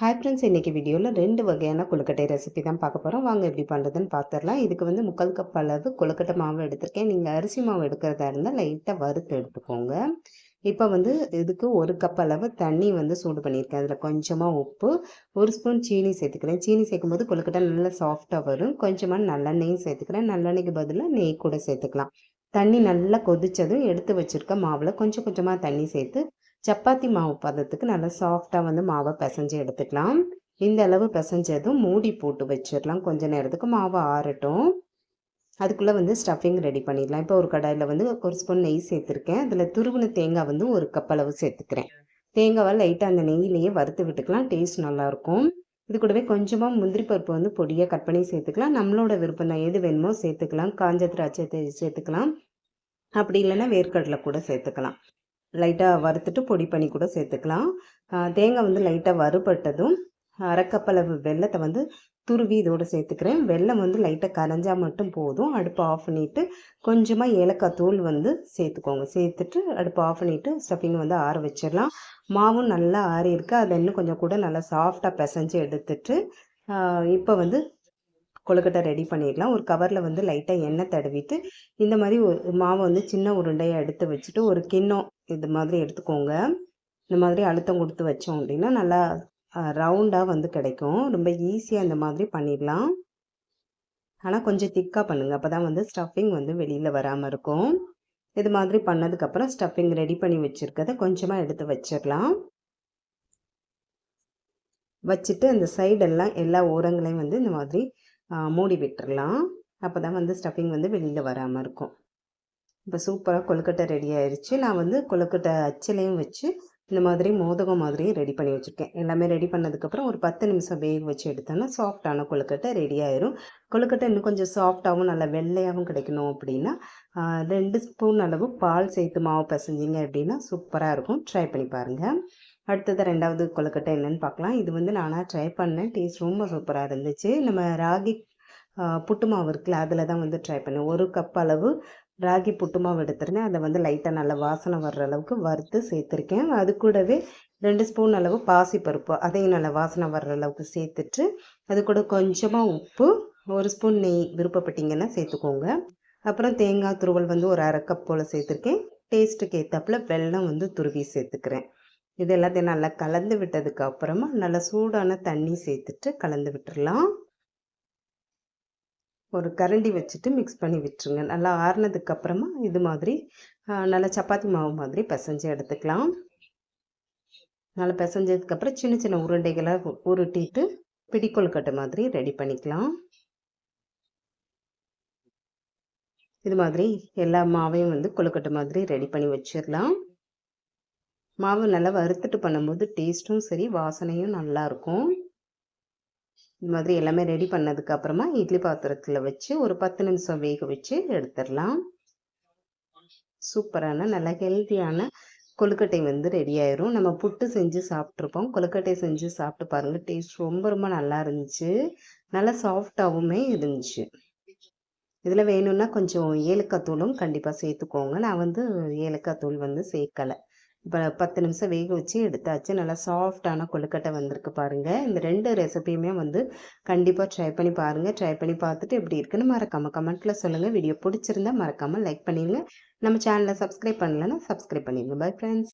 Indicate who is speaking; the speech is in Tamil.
Speaker 1: ஹாய் ஃப்ரெண்ட்ஸ் இன்றைக்கி வீடியோவில் ரெண்டு வகையான கொழுக்கட்டை ரெசிபி தான் பார்க்க போகிறோம் வாங்க எப்படி பண்ணுறதுன்னு பார்த்துடலாம் இதுக்கு வந்து முக்கால் கப் அளவு கொழுக்கட்டை மாவு எடுத்திருக்கேன். நீங்கள் அரிசி மாவு எடுக்கிறதா இருந்தால் லைட்டாக வறுத்து எடுத்துக்கோங்க. இப்போ வந்து இதுக்கு ஒரு கப் அளவு தண்ணி வந்து சூடு பண்ணியிருக்கேன். அதில் கொஞ்சமாக உப்பு ஒரு ஸ்பூன் சீனி சேர்த்துக்கிறேன். சீனி சேர்க்கும்போது கொழுக்கட்டை நல்லா சாஃப்டாக வரும். கொஞ்சமாக நல்லெண்ணெயும் சேர்த்துக்கிறேன். நல்லெண்ணெய்க்கு பதிலாக நெய் கூட சேர்த்துக்கலாம். தண்ணி நல்லா கொதித்ததும் எடுத்து வச்சுருக்க மாவில் கொஞ்சம் கொஞ்சமாக தண்ணி சேர்த்து சப்பாத்தி மாவு பதத்துக்கு நல்லா சாஃப்டாக வந்து மாவை பிசைஞ்சு எடுத்துக்கலாம். இந்த அளவு பிசைஞ்சதும் மூடி போட்டு வச்சிடலாம். கொஞ்ச நேரத்துக்கு மாவை ஆறட்டும். அதுக்குள்ளே வந்து ஸ்டஃபிங் ரெடி பண்ணிடலாம். இப்போ ஒரு கடாயில் வந்து ஒரு ஸ்பூன் நெய் சேர்த்துருக்கேன். அதில் துருவின தேங்காய் வந்து ஒரு கப் அளவு சேர்த்துக்கிறேன். தேங்காவை லைட்டாக அந்த நெய்யிலேயே வறுத்து விட்டுக்கலாம். டேஸ்ட் நல்லாயிருக்கும் இது கூடவே கொஞ்சமாக முந்திரி பருப்பு வந்து பொடியாக கட் பண்ணி சேர்த்துக்கலாம். நம்மளோட விருப்பம் தான். எது வேணுமோ சேர்த்துக்கலாம். காஞ்ச திராட்சை சேர்த்துக்கலாம். அப்படி இல்லைன்னா வேர்க்கடலை கூட சேர்த்துக்கலாம். லைட்டாக வறுத்துட்டு பொடி பண்ணி கூட சேர்த்துக்கலாம். தேங்காய் வந்து லைட்டாக வறுபட்டதும் அரைக்கப்பளவு வெள்ளத்தை வந்து துருவி இதோடு சேர்த்துக்கிறேன். வெள்ளம் வந்து லைட்டாக கரைஞ்சால் மட்டும் போதும். அடுப்பு ஆஃப் பண்ணிவிட்டு கொஞ்சமாக ஏலக்காய் தூள் வந்து சேர்த்துக்கோங்க. சேர்த்துட்டு அடுப்பு ஆஃப் பண்ணிவிட்டு ஸ்டஃபிங் வந்து ஆற வச்சிடலாம். மாவும் நல்லா ஆறி இருக்கு அதை இன்னும் கொஞ்சம் கூட நல்லா சாஃப்டாக பிசைஞ்சு எடுத்துட்டு இப்போ வந்து கொழுக்கட்டை ரெடி பண்ணிடலாம். ஒரு கவரில் வந்து லைட்டாக எண்ணெய் தடவிட்டு இந்த மாதிரி ஒரு மாவை வந்து சின்ன உருண்டையாக எடுத்து வச்சுட்டு ஒரு கிண்ணம் இது மாதிரி எடுத்துக்கோங்க. இந்த மாதிரி அழுத்தம் கொடுத்து வச்சோம் அப்படின்னா நல்லா ரவுண்டாக வந்து கிடைக்கும். ரொம்ப ஈஸியாக இந்த மாதிரி பண்ணிடலாம். ஆனால் கொஞ்சம் திக்காக பண்ணுங்கள் அப்போ தான் வந்து ஸ்டஃபிங் வந்து வெளியில் வராமல் இருக்கும். இது மாதிரி பண்ணதுக்கப்புறம் ஸ்டஃபிங் ரெடி பண்ணி வச்சுருக்கதை கொஞ்சமாக எடுத்து வச்சிடலாம். வச்சுட்டு அந்த சைடெல்லாம் எல்லா ஓரங்களையும் வந்து இந்த மாதிரி மூடி விட்டுறலாம். அப்போ தான் வந்து ஸ்டஃபிங் வந்து வெளியில் வராமல் இருக்கும். இப்போ சூப்பராக கொழுக்கட்டை ரெடி ஆயிடுச்சு நான் வந்து கொழுக்கட்டை அச்சிலையும் வச்சு இந்த மாதிரி மோதகம் மாதிரியும் ரெடி பண்ணி வச்சுருக்கேன். எல்லாமே ரெடி பண்ணதுக்கப்புறம் ஒரு பத்து நிமிஷம் வேக வச்சு எடுத்தோன்னா சாஃப்டான கொழுக்கட்டை ரெடி ஆயிரும். கொழுக்கட்டை இன்னும் கொஞ்சம் சாஃப்டாகவும் நல்லா வெள்ளையாகவும் கிடைக்கணும் அப்படின்னா ரெண்டு ஸ்பூன் அளவு பால் சேர்த்து மாவு பிசைஞ்சிங்க அப்படின்னா சூப்பராக இருக்கும். ட்ரை பண்ணி பாருங்கள் அடுத்தது ரெண்டாவது கொழுக்கட்டை என்னென்னு பார்க்கலாம். இது வந்து நானாக ட்ரை பண்ணேன். டேஸ்ட் ரொம்ப சூப்பராக இருந்துச்சு. நம்ம ராகி புட்டு மாவு இருக்குல்ல அதில் தான் வந்து ட்ரை பண்ணேன். ஒரு கப் அளவு ராகி புட்டு மாவு எடுத்துருந்தேன். அதை வந்து லைட்டாக நல்லா வாசனை வர்ற அளவுக்கு வறுத்து சேர்த்துருக்கேன். அது கூடவே ரெண்டு ஸ்பூன் அளவு பாசிப்பருப்பு அதையும் நல்லா வாசனை வர்ற அளவுக்கு சேர்த்துட்டு அது கூட கொஞ்சமாக உப்பு ஒரு ஸ்பூன் நெய் விருப்பப்பட்டீங்கன்னா சேர்த்துக்கோங்க. அப்புறம் தேங்காய் துருவல் வந்து ஒரு அரை கப் போல் சேர்த்துருக்கேன். டேஸ்ட்டுக்கு ஏற்றப்பில் வெல்லம் வந்து துருவி சேர்த்துக்கிறேன். இது எல்லாத்தையும் நல்லா கலந்து விட்டதுக்கு அப்புறமா நல்லா சூடான தண்ணி சேர்த்துட்டு கலந்து விட்டுடலாம் ஒரு கரண்டி வச்சுட்டு மிக்ஸ் பண்ணி விட்டுருங்க. நல்லா ஆறுனதுக்கு அப்புறமா இது மாதிரி நல்லா சப்பாத்தி மாவு மாதிரி பிசைஞ்சு எடுத்துக்கலாம். நல்லா பிசைஞ்சதுக்கப்புறம் சின்ன சின்ன உருண்டைகளை உருட்டிட்டு பிடிக்கொழுக்கட்டை மாதிரி ரெடி பண்ணிக்கலாம். இது மாதிரி எல்லா மாவையும் வந்து கொழுக்கட்டை மாதிரி ரெடி பண்ணி வச்சிடலாம். மாவு நல்லா வறுத்துட்டு பண்ணும்போது டேஸ்ட்டும் சரி வாசனையும் நல்லாயிருக்கும் இது மாதிரி எல்லாமே ரெடி பண்ணதுக்கு அப்புறமா இட்லி பாத்திரத்தில் வச்சு ஒரு பத்து நிமிஷம் வேக வச்சு எடுத்துடலாம். சூப்பரான நல்லா ஹெல்த்தியான கொழுக்கட்டை வந்து ரெடி ஆயிரும். நம்ம புட்டு செஞ்சு சாப்பிட்ருப்போம் கொழுக்கட்டை செஞ்சு சாப்பிட்டு பாருங்கள் டேஸ்ட் ரொம்ப ரொம்ப நல்லா இருந்துச்சு நல்லா சாஃப்டாகவுமே இருந்துச்சு. இதில் வேணும்னா கொஞ்சம் ஏலக்காய் தூளும் கண்டிப்பாக சேர்த்துக்கோங்க. நான் வந்து ஏலக்காய் தூள் வந்து சேர்க்கலை. இப்போ பத்து நிமிஷம் வேக வச்சு எடுத்தாச்சு. நல்லா சாஃப்டான கொழுக்கட்டை வந்திருக்கு பாருங்கள் இந்த ரெண்டு ரெசிபியுமே வந்து கண்டிப்பாக ட்ரை பண்ணி பாருங்கள் ட்ரை பண்ணி பார்த்துட்டு எப்படி இருக்குன்னு மறக்காமல் கமெண்ட்டில் சொல்லுங்கள் வீடியோ பிடிச்சிருந்தா மறக்காமல் லைக் பண்ணிடுங்க நம்ம சேனலை சப்ஸ்கிரைப் பண்ணலன்னா சப்ஸ்கிரைப் பண்ணிடுங்க பை ஃப்ரெண்ட்ஸ்